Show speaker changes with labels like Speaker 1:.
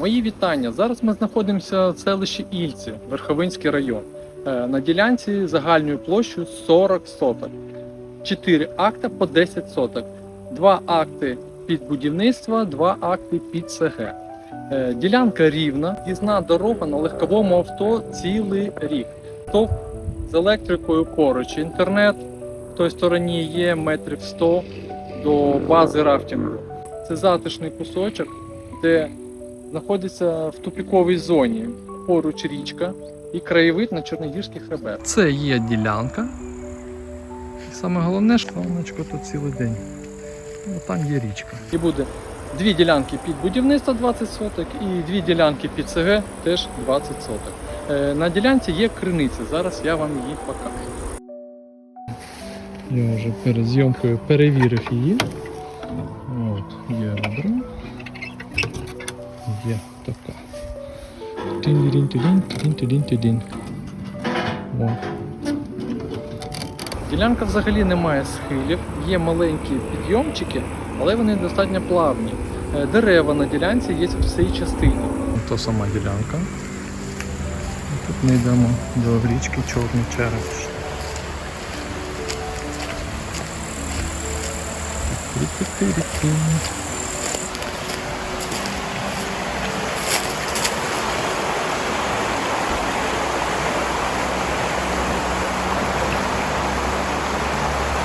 Speaker 1: Мої вітання. Зараз ми знаходимося в селищі Ільці, Верховинський район. Е, На ділянці загальною площею 40 соток. 4 акти по 10 соток. Два акти під будівництво, два акти під СГ. Е, Ділянка рівна, їзна дорога на легковому авто цілий рік. ТОВ з електрикою поруч. Інтернет в той стороні є метрів 100 до бази рафтингу. Це затишний кусочок, де знаходиться в тупіковій зоні. Поруч річка і краєвид на Чорногірський хребет. Це є ділянка. І саме головне, що сонечко тут цілий день. Ну, там є річка. І буде дві ділянки під будівництво 20 соток і дві ділянки під СГ теж 20 соток. Е, На ділянці є криниця. Зараз я вам її покажу. Я вже перед зйомкою перевірив її. От, є ребро. Є така. Тин-тин-тин-тин. Ділянка взагалі не має схилів, є маленькі підйомчики, але вони достатньо плавні. Е, Дерева на ділянці є в цій частині. То сама ділянка. Тут ми йдемо до річки Чорний Череш. Ту-ту-ту-рі-ту.